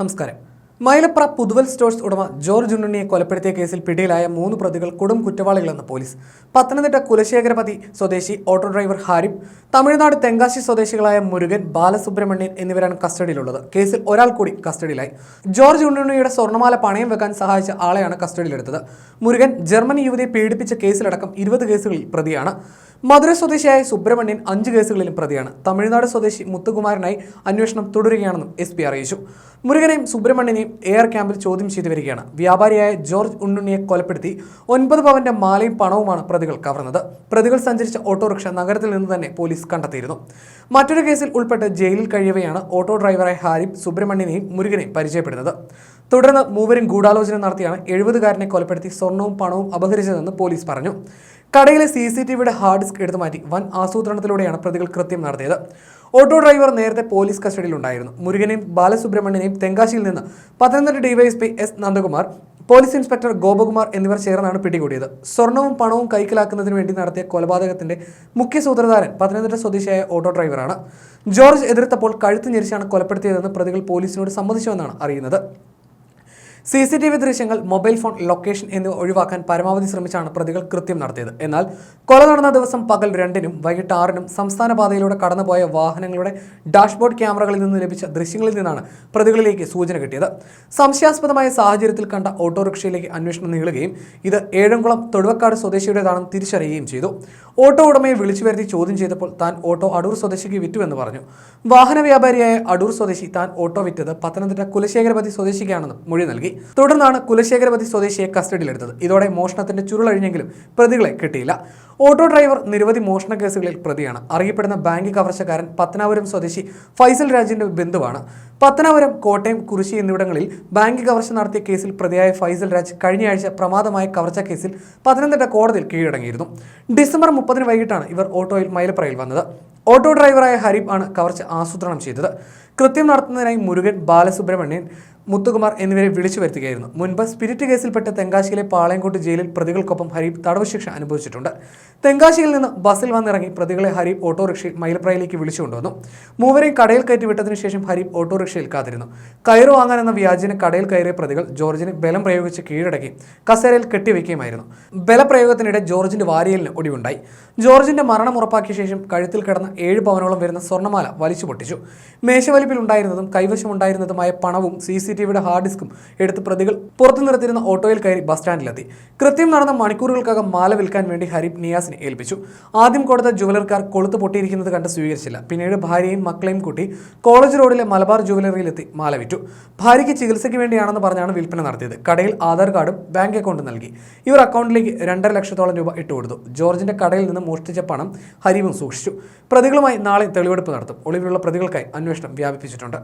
നമസ്കാരം. മൈലപ്ര പുതുവൽ സ്റ്റോഴ്സ് ഉടമ ജോർജ് ഉണ്ണുണ്ണിയെ കൊലപ്പെടുത്തിയ കേസിൽ പിടിയിലായ മൂന്ന് പ്രതികൾ കൊടും കുറ്റവാളികളെന്ന് പോലീസ്. പത്തനംതിട്ട കുലശേഖരപതി സ്വദേശി ഓട്ടോ ഡ്രൈവർ ഹാരിബ് തമിഴ്നാട് തെങ്കാശി സ്വദേശികളായ മുരുകൻ ബാലസുബ്രഹ്മണ്യൻ എന്നിവരാണ് കസ്റ്റഡിയിലുള്ളത്. കേസിൽ ഒരാൾ കൂടി കസ്റ്റഡിയിലായി. ജോർജ് ഉണ്ണുണ്ണിയുടെ സ്വർണമാല പണയം വെക്കാൻ സഹായിച്ച ആളെയാണ് കസ്റ്റഡിയിലെടുത്തത്. മുരുകൻ ജർമ്മനി യുവതിയെ പീഡിപ്പിച്ച കേസിലടക്കം ഇരുപത് കേസുകളിൽ പ്രതിയാണ്. മധുര സ്വദേശിയായ സുബ്രഹ്മണ്യൻ അഞ്ച് കേസുകളിലും പ്രതിയാണ്. തമിഴ്നാട് സ്വദേശി മുത്തുകുമാരനായി അന്വേഷണം തുടരുകയാണെന്നും എസ് പി അറിയിച്ചു. മുരുകനെയും സുബ്രഹ്മണ്യനെയും എയർ ക്യാമ്പിൽ ചോദ്യം ചെയ്തു വരികയാണ്. വ്യാപാരിയായ ജോർജ് ഉണ്ണുണ്ണിയെ കൊലപ്പെടുത്തി ഒൻപത് പവന്റെ മാലയും പണവുമാണ് പ്രതികൾ കവർന്നത്. പ്രതികൾ സഞ്ചരിച്ച ഓട്ടോറിക്ഷ നഗരത്തിൽ നിന്ന് തന്നെ പോലീസ് കണ്ടെത്തിയിരുന്നു. മറ്റൊരു കേസിൽ ഉൾപ്പെട്ട് ജയിലിൽ കഴിയവെയാണ് ഓട്ടോ ഡ്രൈവറായ ഹാരിബ് സുബ്രഹ്മണ്യനെയും മുരുകനെയും പരിചയപ്പെടുന്നത്. തുടർന്ന് മൂവരും ഗൂഢാലോചന നടത്തിയാണ് എഴുപതുകാരനെ കൊലപ്പെടുത്തി സ്വർണവും പണവും അപഹരിച്ചതെന്ന് പോലീസ് പറഞ്ഞു. കടയിലെ സി സി ടി വിയുടെ ഹാർഡ് ഡിസ്ക് എടുത്തു മാറ്റി വൻ ആസൂത്രണത്തിലൂടെയാണ് പ്രതികൾ കൃത്യം നടത്തിയത്. ഓട്ടോ ഡ്രൈവർ നേരത്തെ പോലീസ് കസ്റ്റഡിയിലുണ്ടായിരുന്നു മുരുകനെയും ബാലസുബ്രഹ്മണ്യനെയും തെങ്കാശിയിൽ നിന്ന് Pathanamthitta DYSP S Nandakumar police inspector Gopakumar എന്നിവർ ചേർന്നാണ് പിടികൂടിയത്. സ്വർണവും പണവും കൈക്കലാക്കുന്നതിന് വേണ്ടി നടത്തിയ കൊലപാതകത്തിന്റെ മുഖ്യ സൂത്രധാരൻ പത്തനംതിട്ട സ്വദേശിയായ ഓട്ടോ ഡ്രൈവറാണ്. ജോർജ് എതിർത്തപ്പോൾ കഴുത്ത് ഞെരിച്ചാണ് കൊലപ്പെടുത്തിയതെന്ന് പ്രതികൾ പോലീസിനോട് സമ്മതിച്ചുവെന്നാണ് അറിയുന്നത്. സി സി ടി വി ദൃശ്യങ്ങൾ മൊബൈൽ ഫോൺ ലൊക്കേഷൻ എന്നിവ ഒഴിവാക്കാൻ പരമാവധി ശ്രമിച്ചാണ് പ്രതികൾ കൃത്യം നടത്തിയത്. എന്നാൽ കൊല നടന്ന ദിവസം പകൽ രണ്ടിനും വൈകിട്ട് ആറിനും സംസ്ഥാന പാതയിലൂടെ കടന്നുപോയ വാഹനങ്ങളുടെ ഡാഷ്ബോർഡ് ക്യാമറകളിൽ നിന്ന് ലഭിച്ച ദൃശ്യങ്ങളിൽ നിന്നാണ് പ്രതികളിലേക്ക് സൂചന കിട്ടിയത്. സംശയാസ്പദമായ സാഹചര്യത്തിൽ കണ്ട ഓട്ടോറിക്ഷയിലേക്ക് അന്വേഷണം നീളുകയും ഇത് ഏഴംകുളം തൊടുവക്കാട് സ്വദേശിയുടേതാണെന്ന് തിരിച്ചറിയുകയും ചെയ്തു. ഓട്ടോ ഉടമയെ വിളിച്ചു വരുത്തി ചോദ്യം ചെയ്തപ്പോൾ താൻ ഓട്ടോ അടൂർ സ്വദേശിക്ക് വിറ്റുവെന്ന് പറഞ്ഞു. വാഹന വ്യാപാരിയായ അടൂർ സ്വദേശി താൻ ഓട്ടോ വിറ്റത് പത്തനംതിട്ട കുലശേഖരപതി സ്വദേശിക്കാണെന്നും മൊഴി നൽകി. തുടർന്നാണ് കുലശേഖരപതി സ്വദേശിയെ കസ്റ്റഡിയിലെടുത്തത്. ഇതോടെ മോഷണത്തിന്റെ ചുരുളഴിഞ്ഞെങ്കിലും പ്രതികളെ കിട്ടിയില്ല. ഓട്ടോ ഡ്രൈവർ നിരവധി മോഷണ കേസുകളിൽ പ്രതിയാണ്. അറിയപ്പെടുന്ന ബാങ്ക് കവർച്ചക്കാരൻ പത്തനാപുരം സ്വദേശി ഫൈസൽ രാജിന്റെ ബന്ധുവാണ്. പത്തനാപുരം കോട്ടയം കുറിശി എന്നിവിടങ്ങളിൽ ബാങ്ക് കവർച്ച നടത്തിയ കേസിൽ പ്രതിയായ ഫൈസൽ രാജ് കഴിഞ്ഞയാഴ്ച പ്രമാദമായ കവർച്ച കേസിൽ പത്തനംതിട്ട കോടതിയിൽ കീഴടങ്ങിയിരുന്നു. ഡിസംബർ മുപ്പതിന് വൈകിട്ടാണ് ഇവർ ഓട്ടോയിൽ മൈലപ്രയിൽ വന്നത്. ഓട്ടോ ഡ്രൈവറായ ഹരീബ് ആണ് കവർച്ച ആസൂത്രണം ചെയ്തത്. കൃത്യം നടത്തുന്നതിനായി മുരുകൻ ബാലസുബ്രഹ്മണ്യൻ മുത്തുകുമാർ എന്നിവരെ വിളിച്ചു വരുത്തുകയായിരുന്നു. മുൻപ് സ്പിരിറ്റ് കേസിൽപ്പെട്ട് തെങ്കാശിയിലെ പാളയംകോട്ട് ജയിലിൽ പ്രതികൾക്കൊപ്പം ഹരീബ് തടവ് ശിക്ഷ അനുഭവിച്ചിട്ടുണ്ട്. തെങ്കാശിയിൽ നിന്ന് ബസ്സിൽ വന്നിറങ്ങി പ്രതികളെ ഹരീബ് ഓട്ടോറിക്ഷയിൽ മൈലപ്രയിലേക്ക് വിളിച്ചുകൊണ്ടുവന്നു മൂവരെയും കടയിൽ കയറ്റി വിട്ടതിനു ശേഷം ഹരീബ് ഓട്ടോറിക്ഷയിൽ കാത്തിരുന്നു. കയറ് വാങ്ങാനെന്ന വ്യാജിന് കടയിൽ കയറിയ പ്രതികൾ ജോർജിനെ ബലം പ്രയോഗിച്ച് കീഴടക്കി കസേരയിൽ കെട്ടിവെക്കുകയുമായിരുന്നു. ബലപ്രയോഗത്തിനിടെ ജോർജിന്റെ വാരിയലിന് ഒടിവുണ്ടായി. ജോർജിന്റെ മരണം ഉറപ്പാക്കിയ ശേഷം കഴുത്തിൽ കിടന്ന ഏഴ് പവനോളം വരുന്ന സ്വർണമാല വലിച്ചു പൊട്ടിച്ചു. മേശവലിപ്പിൽ ഉണ്ടായിരുന്നതും കൈവശമുണ്ടായിരുന്നതുമായ പണവും സി സി ടി വിയുടെ ഹാർഡ് ഡിസ്കും എടുത്ത് പ്രതികൾ പുറത്തു നിർത്തിയിരുന്ന ഓട്ടോയിൽ കയറി ബസ് സ്റ്റാൻഡിലെത്തി കൃത്യം നടന്ന മണിക്കൂറുകൾക്കകം മാല വിൽക്കാൻ വേണ്ടി ഹരീബ് നിയാസിനെ ഏൽപ്പിച്ചു. ആദ്യം കൊടുത്ത ജുവലർക്കാർ കൊളുത്ത് പൊട്ടിയിരിക്കുന്നത് കണ്ട് സ്വീകരിച്ചില്ല. പിന്നീട് ഭാര്യയും മക്കളെയും കൂട്ടി കോളേജ് റോഡിലെ മലബാർ ജുവലറിയിലെത്തി മാല വിറ്റു. ഭാര്യയ്ക്ക് ചികിത്സയ്ക്ക് വേണ്ടിയാണെന്ന് പറഞ്ഞാണ് വിൽപ്പന നടത്തിയത്. കടയിൽ ആധാർ കാർഡും ബാങ്ക് അക്കൗണ്ട് നൽകി. ഇവർ അക്കൗണ്ടിലേക്ക് രണ്ടര ലക്ഷത്തോളം രൂപ ഇട്ടുകൊടുത്തു ജോർജിന്റെ കടയിൽ നിന്ന് മോഷ്ടിച്ച പണം ഹരീബും സൂക്ഷിച്ചു. പ്രതികളുമായി നാളെ തെളിവെടുപ്പ് നടത്തും. ഒളിവിലുള്ള പ്രതികൾക്കായി അന്വേഷണം വ്യാപിപ്പിച്ചിട്ടുണ്ട്.